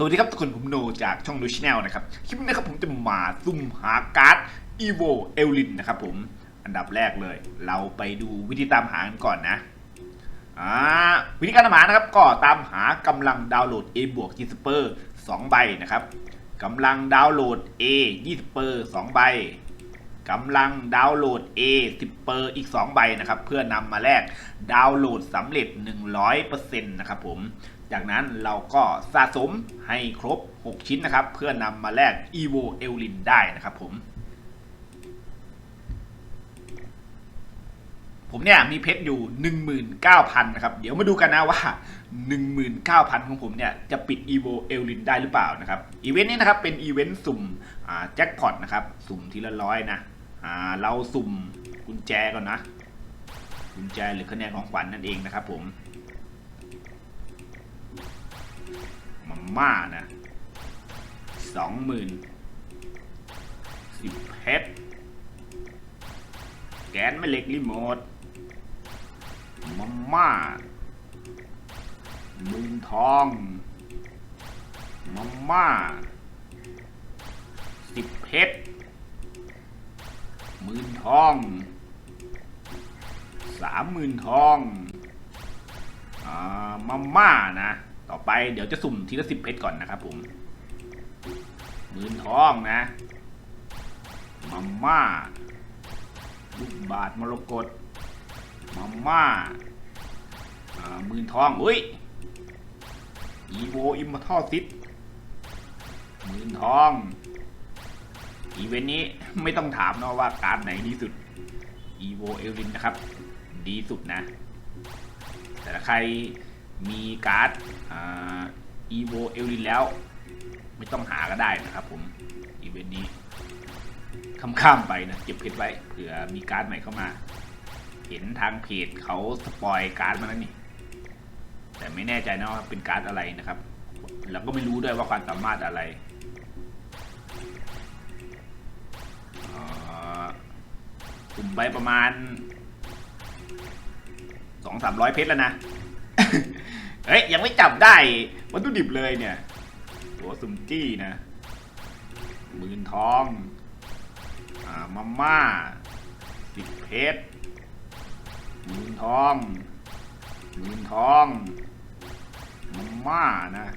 สวัสดีครับทุกคนผมโนจากช่องดูชแนลนะครับ คลิปนี้นะครับผมจะมาซุ่มหาการ์ด EVO เอลลินนะครับผมอันดับแรกเลย เราไปดูวิธีตามหากันก่อนนะอ่าวิธีการตามหานะครับก็ตามหากำลังดาวน์โหลด A บวก20เปอร์2ใบนะครับกำลังดาวน์โหลด A 20เปอร์2ใบกำลังดาวน์โหลด A 10เปอร์อีก 2 ใบนะครับ เพื่อนำมาแลกดาวน์โหลดสำเร็จ 100%นะครับผม จากนั้นเราก็สะสมให้ครบ 6 ชิ้นนะครับ เพื่อนำมาแลก EVO e l i n ได้นะครับผม ผมเนี่ยมีเพชรอยู่ 19,000 นะครับ เดี๋ยวมาดูกันนะว่า 19,000 ของผมเนี่ย จะปิด EVO e l i n ได้หรือเปล่านะครับอีเวนต์นี้นะครับเป็นอีเวนต์สุ่มแจ็คพอตนะครับ สุ่มทีละร้อยนะเราสุ่มกุญแจก่อนนะกุญแจหรือคะแนนของขวัญนั่นเองนะครับผม ม่านะสองหมื่นสิบเพชรแกนไม่เล็กรีโมทมาม่ามื่นทองมาม่าสิบเพชรหมื่นทองสามหมื่นทองอ่ามาม่านะ ต่อไปเดี๋ยวจะสุ่มทีละสิบเพชรก่อนนะครับผมหมื่นทองนะมาม่าลูกบาทมรกตมาม่าอ่าหมื่นทองอุ้ยอีโวอิมมอทัลซิตหมื่นทอง อีเวนต์นี้ไม่ต้องถามเนาะว่าการ์ดไหนดีสุดอีโวเอลลินนะครับ ดีสุดนะ แต่ถ้าใคร มีการ์ดอีโวเอลลินแล้ว ไม่ต้องหาก็ได้นะครับผม อีเวนต์นี้ข้ามๆไปนะเก็บเพชรไว้เผื่อมีการ์ดใหม่เข้ามา เห็นทางเพจเขาสปอยการ์ดมาแล้วนี่ แต่ไม่แน่ใจนะว่าเป็นการ์ดอะไรนะครับแล้วก็ไม่รู้ด้วยว่าความสามารถอะไรอ่ากลุ่มไปประมาณสองสามร้อยเพชรแล้วนะ เฮ้ยยังไม่จับได้วัตถุดิบเลยเนี่ยตัวซุมจี้นะหมื่นทองอ่ามาม่าสิบเพชรหมื่นทองหมื่นทองมาม่านะ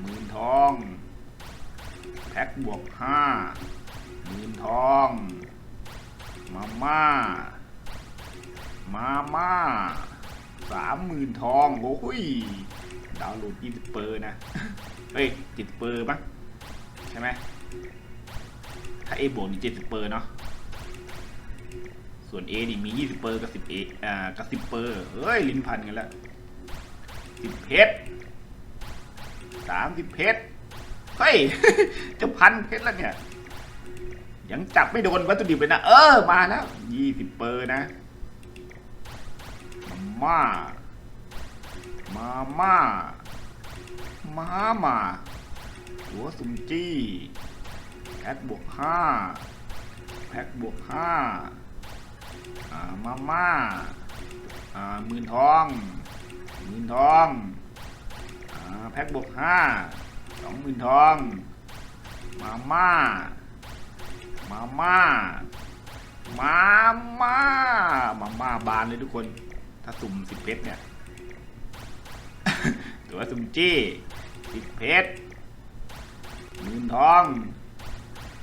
หมื่นทองแพ็คบวกห้าหมื่นทองมาม่ามาม่า สามหมื่นทองโอ้ยดาวน์โหลดยี่สิบเปอร์นะเฮ้ยจิตเปอร์ปะใช่ไหมถ้า A บวกนี่เจ็ดสิบเปอร์เนาะส่วน A นี่มียี่สิบเปอร์กับสิบเออ่ากับสิบเปอร์เฮ้ยลิ้นพันกันแล้วสิบเพชรสามสิบเพชรเฮ้ยจะพันเพชรแล้วเนี่ยยังจับไม่โดนวัตถุดิบเลยนะ เออ มาแล้วยี่สิบเปอร์นะ มามามามามาหัวสุมจี้แพ็คบวกห้าแพ็คบวกห้าอ่ามาม่าอ่าหมื่นทองหมื่นทองอ่าแพ็คบวกห้าสองหมื่นทอง มาม่า มาม่า มาม่า มาม่าบานเลยทุกคนาสุ่มสิบเพชรเนี่ยตัวสุ่มจี้สิบเพชรหมื่นทอง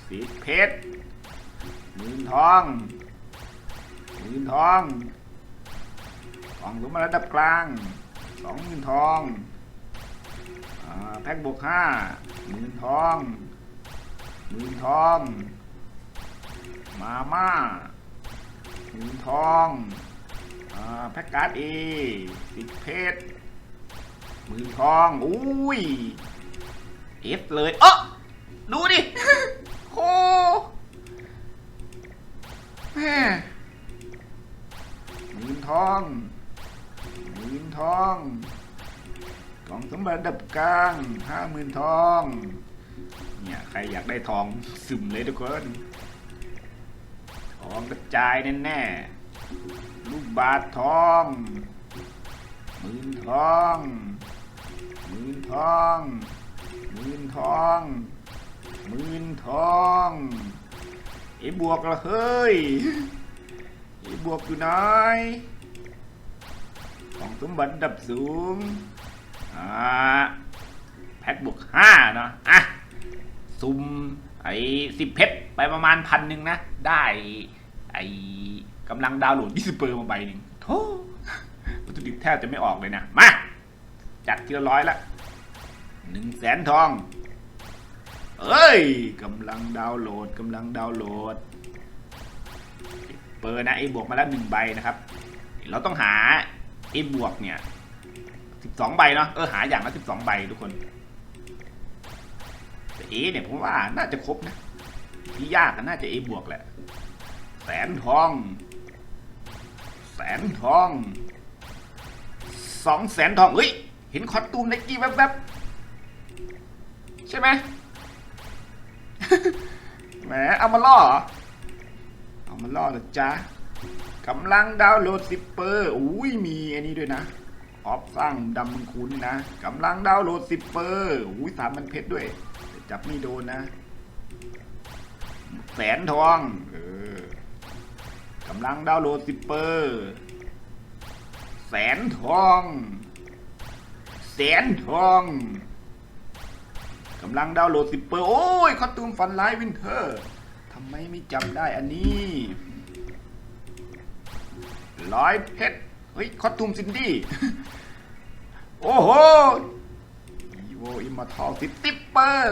สิบเพชรหมื่นทองหมื่นทองกล่องสมบัติระดับกลางสองหมื่นทองแพ็คบวกห้าหมื่นทองหมื่นทอง มาม่าหมื่นทอง แพ็กการ์ดเอสิบเพชรหมื่นทองอุ้ยเอฟเลยเออดูดิโคแม่หมื่นทองหมื่นทองกล่องสมบัติดับกลางห้าหมื่นทองเนี่ยใครอยากได้ทองซึมเลยทุกคนทองกระจายแน่ๆ ลูกบาททองหมื่นทองหมื่นทองหมื่นทองหมื่นทองไอ้บวกละเฮ้ยไอ้บวกอยู่ไหนของสมบัติดับสูงอ่าแพ็คบวกห้าเนาะอะซุ่มไอ้สิบเพชรไปประมาณพันหนึ่งนะ ได้ไอ้ กำลังดาวน์โหลดยี่สิบเปอร์มาใบหนึ่งโธ่วัตถุดิบแทบจะไม่ออกเลยนะ มา จัดทีละร้อยละหนึ่งแสนทอง เอ้ยกำลังดาวน์โหลดกำลังดาวน์โหลด เปิดนะไอ้บวกมาแล้วหนึ่งใบนะครับ เราต้องหาไอ้บวกเนี่ยสิบสองใบเนาะเออหาอย่างละสิบสองใบทุกคนแต่เอเนี่ยผมว่าน่าจะครบนะที่ยากก็น่าจะเอบวกแหละแสนทอง แสนทองสองแสนทองเฮ้ย เห็นคอตูมไนกี้แวบๆ ใช่ไหมแหมเอามาล่อ เอามาล่อเหรอจ๊ะกำลังดาวน์โหลดซิปเปอร์อุ้ยมีอันนี้ด้วยนะ ออฟสร้างดำมึงคุณนะกำลังดาวน์โหลดซิปเปอร์อุ้ยสามมันเพชรด้วย จับไม่โดนนะ แสนทอง เออ กำลังดาวน์โหลดซิปเปอร์ แสนทอง แสนทองกำลังดาวน์โหลดซิปเปอร์ โอ้ยคอตูมฟันไลท์วินเทอร์ทำไมไม่จำได้อันนี้ร้อยเพชรเฮ้ยคอตูมซินดี้ โอ้โหอีโวอิมมาทอลซิติปเปอร์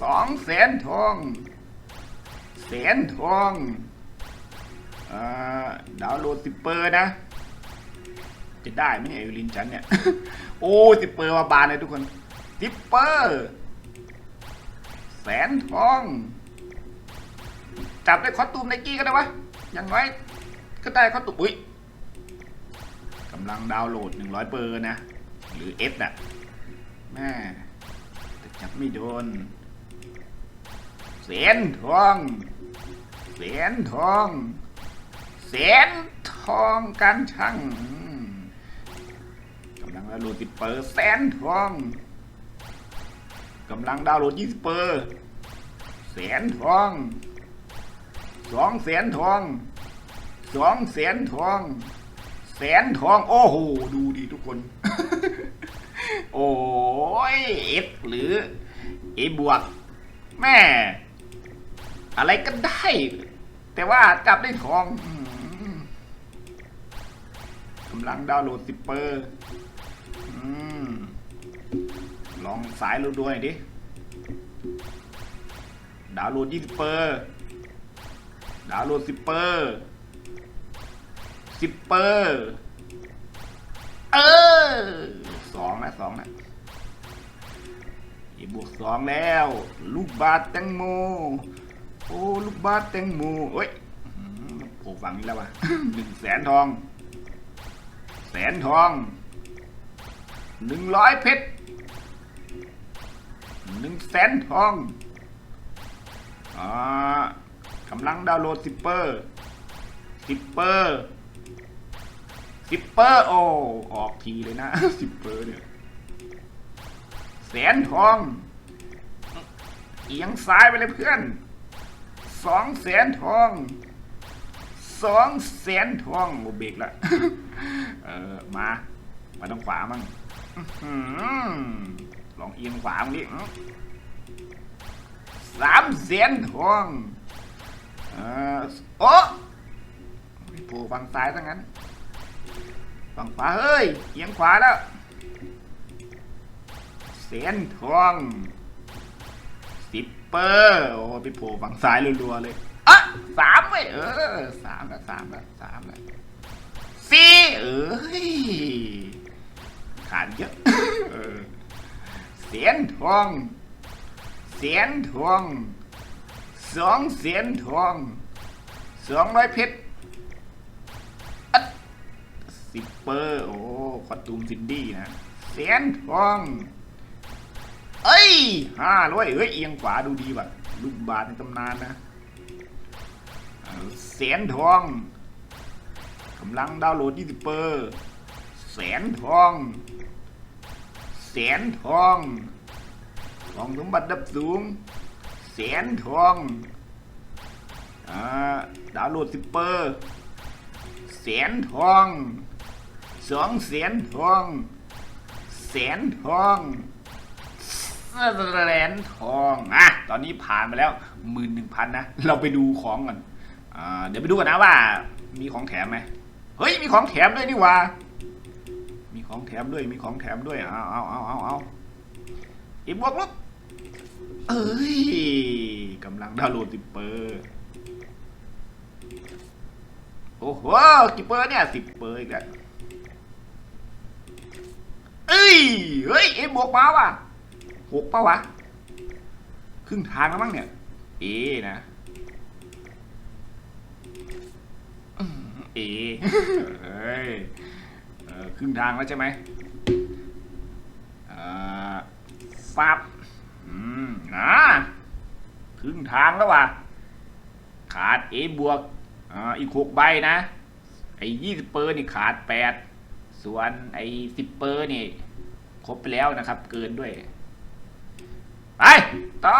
สองแสนทอง สนทองอดาวโหลดซิปเปอร์นะ จะได้ไหมเนี่ยเอลินจันเนี่ย โอ้ซิปเปอร์มาบานเลยทุกคนซิปเปอร์แสนทอง จับได้คอตูมไนกี้ก็ได้วะอย่างน้อยก็ได้คอตูมอุ้ยกำลังดาวโหลด 100เปอร์นะ หรือ F น่ะแม่จับไม่โดนแสนทอง แสนทองแสนทองการช่างกำลังดาวน์โหลดสิบเปอร์แสนทองกำลังดาวน์โหลดยี่สิบเปอร์แสนทองสองแสนทองสองแสนทองแสนทองโอ้โหดูดิทุกคน โอ้ยเอฟหรือเอบวกแม่อะไรก็ได้ แต่ว่าจับได้ทองกำลังดาวน์โหลดสิบเปอร์อลองสายรูดด้วยดิ ดาวน์โหลดยี่สิบเปอร์ดาวน์โหลดสิบเปอร์สิบเปอร์เออสองนะสองนะอีบวกสองแล้ว ลูกบาสแตงโม โอ้ลูกบาสแตงโมเอ้ยอื้อหือโผล่ฝั่งนี้แล้ววะหนึ่งแสนทอง แสนทองหนึ่งร้อยเพชรหนึ่งแสนทองอ่ากำลังดาวน์โหลดซิปเปอร์ซิปเปอร์ซิปเปอร์โอ้ออกทีเลยนะซิปเปอร์เนี่ยแสนทองเอียงซ้ายไปเลยเพื่อน สองแสนทองสองแสนทองโอเบกละเออมามาทางขวามั่งลองเอียงขวามั่งดิสามแสนทองเออโอ้โผล่ฝั่งซ้ายซะงั้นฝั่งขวาเฮ้ยเอียงขวาแล้วแสนทอง เปอร์โอ้ไปโผล่ฝั่งซ้ายรัวๆเลยอะสามเว้ยเออสามละสามละสามละสี่เอ้ยขาดเยอะเออเสียนทอง เสียนทองสองเสียนทองสองร้อยเพชรอัดสิปเปอร์ โอ้คอตูมซินดี้นะ เสียนทองเอ้ย ห้าร้อยเอ้ยเอียงขวาดูดีว่ะลูกบาทในตำนานนะแสนทองกำลังดาวน์โหลดยี่สิบเปอร์แสนทองแสนทองกองสมบัติดับสูงแสนทองอดาวน์โหลดซิปเปอร์แสนทองสองแสนทองแสนทอง แสนทองอะตอนนี้ผ่านไปแล้วหมื่นหนึ่งพันนะ เราไปดูของก่อนอ่าเดี๋ยวไปดูกันนะว่า มีของแถมไหมเฮ้ยมีของแถมด้วยนี่ว่า มีของแถมด้วยมีของแถมด้วยเอาเอาเอาเอาเอาอีบวกลบเอ้ยกำลังดาวน์โหลดสิเปอร์โอ้โหกี่เปอร์เนี่ยสิบเปอร์อีกแล้วเอ้ยเฮ้ยเอ็บวกมาว่ะ หกเป่าวะ ครึ่งทางแล้วมั้งเนี่ย เอนะเอเฮ้ยเออครึ่งทางแล้วใช่ไหมอ่าฟับอืมนะครึ่งทางแล้วว่ะ ขาด A บวกอ่อีกหกใบนะ ไอ้ยี่สิบเปอร์นี่ขาดแปด ส่วนไอ้สิบเปอร์นี่ ครบไปแล้วนะครับ เกินด้วย ไปต่อ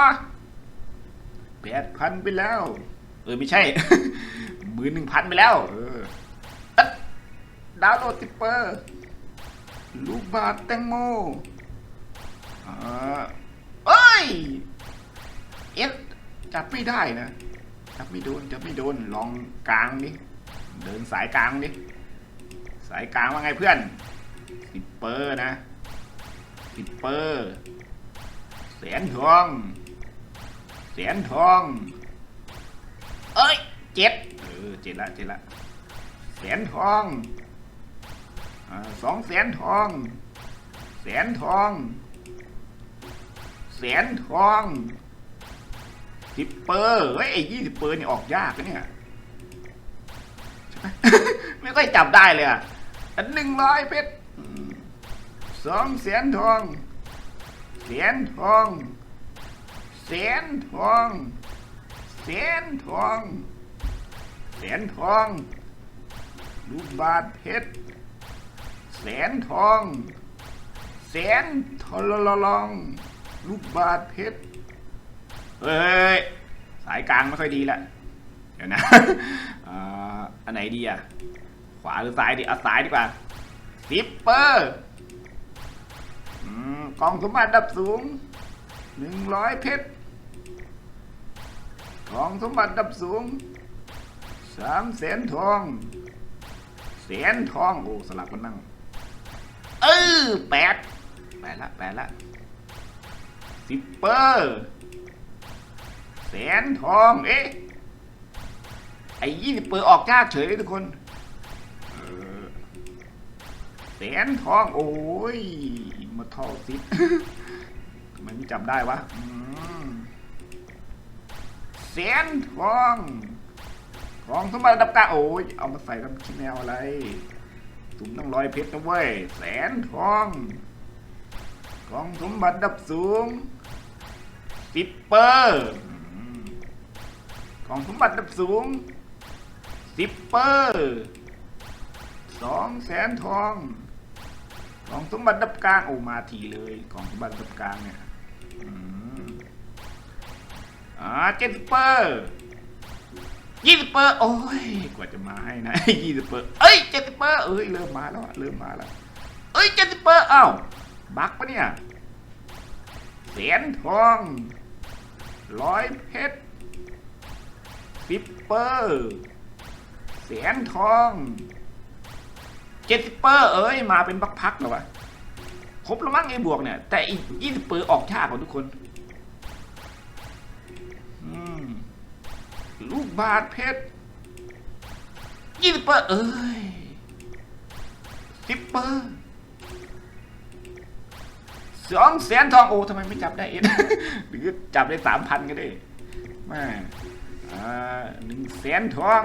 แปดพันไปแล้ว เออไม่ใช่ หมื่นหนึ่งพันไปแล้ว เออดาวโหลดติปเปอร์ ลูกบาทแตงโมอ่าเอ้ย เอ็ดจับไม่ได้นะ จับไม่โดน จับไม่โดน ลองกลางดิ เดินสายกลางดิ สายกลางว่าไงเพื่อนติปเปอร์นะติปเปอร์ แสนทอง แสนทอง เอ้ยเจ็ดเออเจ็ดละเจ็ดละแสนทองอาสองแสนทอง แสนทอง แสนทองสิบเปอร์เฮ้ยไอ้ยี่สิบเปอร์นี่ออกยากนะเนี่ยใช่ไหมไม่ค่อยจับได้เลยอะอันหนึ่งร้อยเพชรอืมสองแสนทอง แสนทองแสนทองแสนทองแสนทองลูกบาทเพชรแสนทองแสนทอลลอง ลูกบาทเพชร เฮ้ย สายกลางไม่ค่อยดีละ เดี๋ยวนะอ่าอันไหนดีอะขวาหรือซ้ายดีเอาซ้ายดีกว่าซิปเปอร์ กองสมบัติดับสูงหนึ่งร้อยเพชรกองสมบัติดับสูงสามแสนทองแสนทองโอ้สลับกันนั่งเออแปดแปดละแปดละสิบเปอร์แสนทองเอ๊ะไอ้ยี่สิบเปอร์ออกยากเฉยเลยทุกคนแสนทองโอ้ย มาทอสิทำไมไม่จำได้วะอืมแสนทองของสมบัติระดับกาโอ้ยเอามาใส่กันคิดแนวอะไรถุงต้องร้อยเพชรนะเว้ยแสนทองกองสมบัติดับสูงปิปเปอร์อืมกองสมบัติดับสูงสิปเปอร์สองแสนทอง กองสมบัติดับกลางโอ้มาทีเลยกองสมบัติดับกลางเนี่ยอ่าเจ็ดสิเปอร์ยี่สิบเปอร์โอ้ยกว่าจะมาให้นะยี่สิบเปอร์เอ้ยเจ็ดสิบเปอร์เอ้ยเริ่มมาแล้วอะเริ่มมาแล้วเอ้ยเจ็ดสิบเปอร์อ้าวบักปะเนี่ยแสนทองร้อยเพชรสิบเปอร์แสนทอง เจ็ดสิบเปอร์เอ้ยมาเป็นพักๆหรอวะครบแล้วมั้งไอ้บวกเนี่ย แต่อีกยี่สิบเปอร์ออกยากกว่าทุกคนลูกบาทเพชรยี่สิบเปอร์เอ้ยสิบเปอร์สองแสนทองโอ้ทำไมไม่จับได้เอ็ดหรือจับได้สามพันก็ได้มาหนึ่งแสนทอง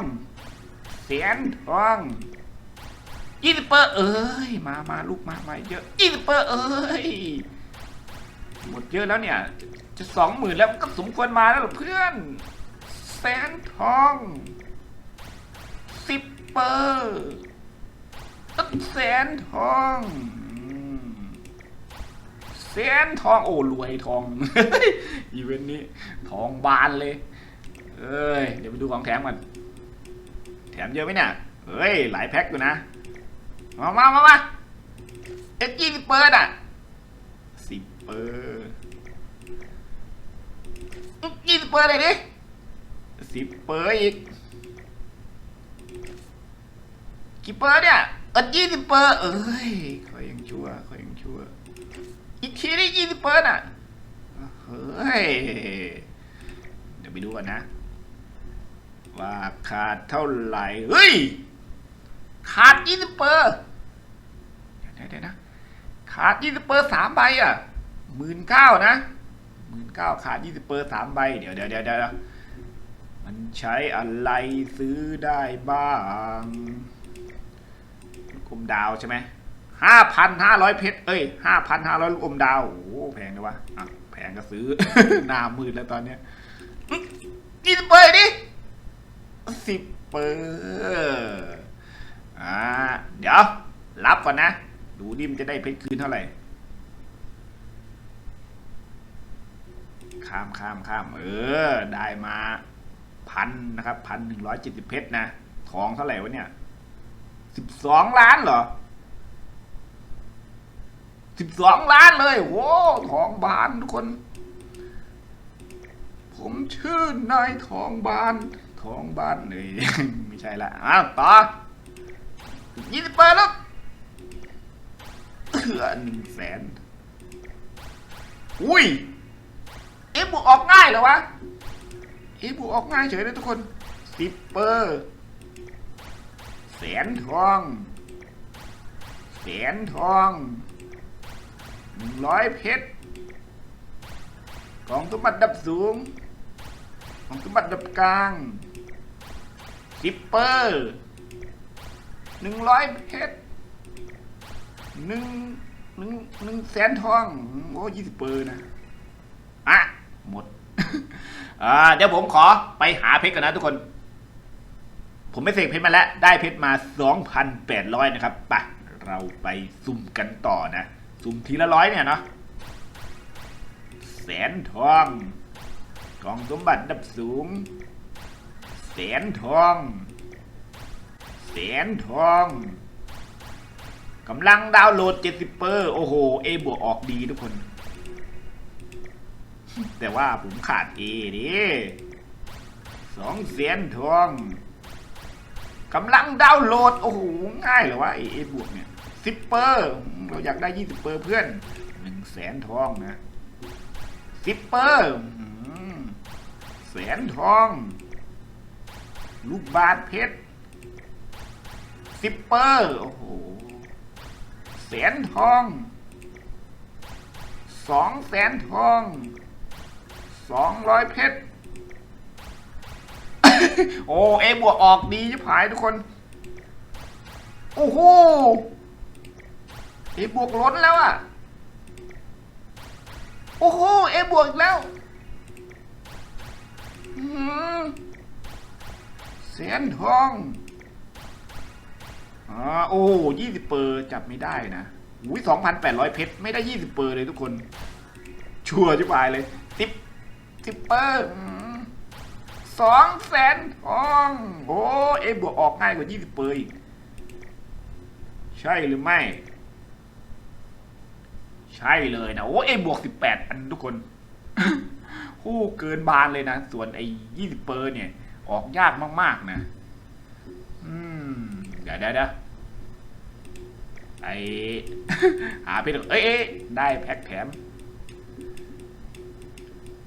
แสนทอง ยี่สิบเปอร์เอ้ยมามาลูกมามาเยอะยี่สิบเปอร์เอ้ยหมดเยอะแล้วเนี่ย จะสองหมื่นแล้วก็สมควรมาแล้วเพื่อนแสนทองสิบเปอร์ตั้งแสนทองแสนทองโอ้รวยทองอีเวนต์นี้ทองบานเลย เอ้ยเดี๋ยวไปดูของแถมกันแถมเยอะไหมเนี่ยเฮ้ยหลายแพ็คอยู่นะ มามามามาเอ็กกี้เปิดอะสิบเปอร์ยี่สิบเปอร์เลยดิสิบเปอร์อีกกี่เปอร์เนี่ยเออยี่สิบเปอร์เอ้ยขอยังชั่วขอยังชั่วอีกทีได้ยี่สิบเปอร์น่ะเฮ้ยเดี๋ยวไปดูกันนะ ว่าขาดเท่าไหร่เฮ้ยขาดยี่สิบเปอร์ เดี๋ยวนะ ขาดยี่สิบเปอร์สามใบอะหมื่นเก้านะหมื่นเก้าขาดยี่สิบเปอร์สามใบ เดี๋ยวเดี๋ยวเดี๋ยวเดี๋ยวมันใช้อะไรซื้อได้บ้างลูกอมดาวใช่ไหมห้าพันห้าร้อยเพชร เอ้ยห้าพันห้าร้อยลูกอมดาว โอ้ แพงเลยวะอะแพงก็ซื้อ หน้ามืดแล้วตอนเนี้ยยี่สิบเปอร์ดิสิบเปอร์อ่า เดี๋ยว รับก่อนนะ ดูดิมนจะได้เพชรคืนเท่าไหร่ ข้ามข้ามข้ามเออ ได้มาพันนะครับพันหนึ่งร้อยเจ็ดสิบเพชรนะ ทองเท่าไหร่วะเนี่ยสิบสองล้านเหรอสิบสองล้านเลยโว้ทองบานทุกคน ผมชื่อนายทองบาน ทองบานเลยไม่ใช่ละอ้าวต่อยี่สิบเปอร์แล้ว เถื่อหนึ่งแสน อุ้ย เอ๊ะบวกออกง่ายเหรอวะ เอ๊ะบวกออกง่ายเฉยเลยทุกคนสิบเปอร์แสนทองแสนทองหนึ่งร้อยเพชรกล่องสมบัติดับสูงกล่องสมบัติดับกลางสิบเปอร์หนึ่งร้อยเพชร หนึ่งหนึ่งหนึ่งแสนทอง โอ้ยี่สิบเปอร์นะอะ หมด อ่า เดี๋ยวผมขอไปหาเพชรกันนะทุกคน ผมไม่เสกเพชรมาแล้ว ได้เพชรมา2,800นแปดร้อยนะครับไปเราไปสุ่มกันต่อนะ สุ่มทีละร้อยเนี่ยเนาะแสนทองกองสมบัติดับสูง แสนทอง แสนทอง กำลังดาวน์โหลด 70เปอร์โอ้โหเอบวกออกดีทุกคน แต่ว่าผมขาดเอดิสองเสียนทองกำลังดาวน์โหลด โอ้โห ง่ายเหรอวะเอเอบวกเนี่ยสิเปอร์เราอยากได้ยี่สิเปอร์เพื่อนหนึ่งแสนทองนะสิเปอร์แสนทอง ลูกบาทเพชรสิเปอร์โอ้โห แสนทองสองแสนทองสองร้อยเพชร โอ้เอบวกออกดีชิบหายทุกคน โอ้โหเอบวกล้นแล้วอะ โอ้โหเอบวกอีกแล้วแสนทอง อ่าโอ้ยี่สิบเปอร์จับไม่ได้นะอุ้ยสองพันแปดร้อยเพชรไม่ได้ยี่สิบเปอร์เลยทุกคน ชัวร์ชิบายเลยสิบสิบเปอร์สองแสนองโอ้เอบวกออกง่ายกว่ายี่สิบเปอร์อีก ใช่หรือไม่ ใช่เลยนะ โอ้เอบวกสิบแปดอันทุกคนหู้เกินบานเลยนะ ส่วนไอ้ยี่สิบเปอร์เนี่ย ออกยากมาก ๆ นะ เดี๋ยวเดี๋ยวเดี๋ยวไอหาเพชรเอ้ยเอ้ยได้แพ็คแถม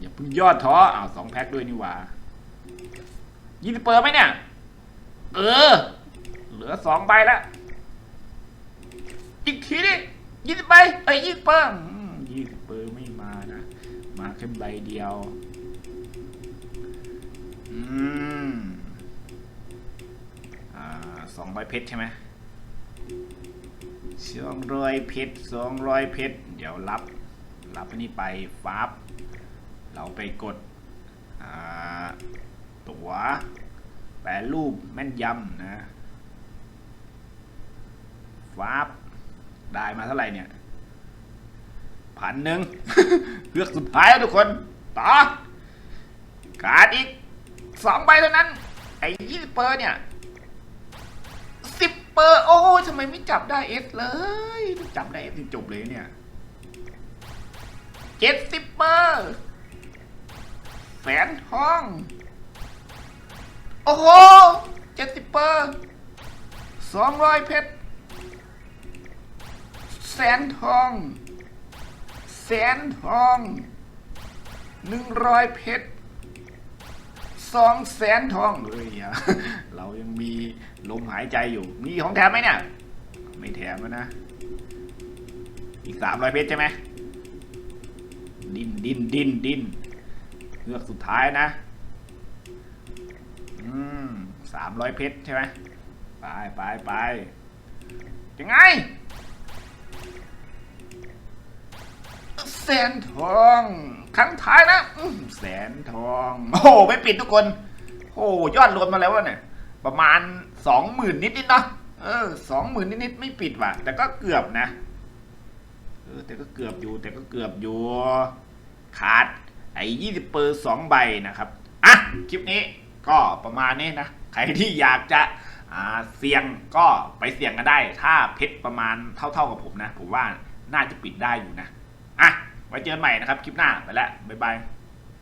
อย่าเพิ่งยอดท้ออ้าวสองแพ็คด้วยนี่หว่ายี่สิบเปอร์ไหมเนี่ย เออ เหลือสองใบแล้วอีกทีดิยี่สิบใบเอ้ยยี่สิบเปอร์ยี่สิบเปอร์ไม่มานะ มาแค่ใบเดียว อืมอ่า สองร้อยเพชรใช่ไหมสองร้อยเพชรสองร้อยเพชรเดี๋ยวรับ รับอันนี้ไปฟับเราไปกดตัวแปลรูปแม่นยำนะฟับได้มาเท่าไหร่เนี่ยพันหนึ่งเลือกสุดท้ายแล้วทุกคนต่อการดอีกสองใบเท่านั้น ไอ้ยี่สิบเปอร์เนี่ย ปอร์ โอ้ทำไมไม่จับได้เอสเลย จับได้เอสจบเลยเนี่ยเจ็ดสิบเปอร์แสนทอง โอ้โหเจ็ดสิบเปอร์สองร้อยเพชรแสนทองแสนทองหนึ่งร้อยเพชร สองแสนทองเฮ้ยเรายังมีลมหายใจอยู่ มีของแถมไหมเนี่ย ไม่แถมแล้วนะ อีกสามร้อยเพชรใช่ไหม ดินดินดินดินเลือกสุดท้ายนะ อืมสามร้อยเพชรใช่ไหม ไปไปไปยังไง สนทองครั้งท้ายนะแสนทอง โอ้ไม่ปิดทุกคน โอ้ยอดรวมมาแล้ววะเนี่ย ประมาณสองหมื่นนิดนิดเนาะเออสองหมื่นนิดนิดไม่ปิดว่ะ แต่ก็เกือบนะเออแต่ก็เกือบอยู่ แต่ก็เกือบอยู่ ขาดไอ้ยี่สิบเปอร์สองใบนะครับ อะ คลิปนี้ก็ประมาณนี้นะ ใครที่อยากจะเสี่ยงก็ไปเสี่ยงกันได้ ถ้าเพชรประมาณเท่าๆกับผมนะ ผมว่าน่าจะปิดได้อยู่นะ อะ ไว้เจอกันใหม่นะครับคลิปหน้าไปแล้วบ๊ายบาย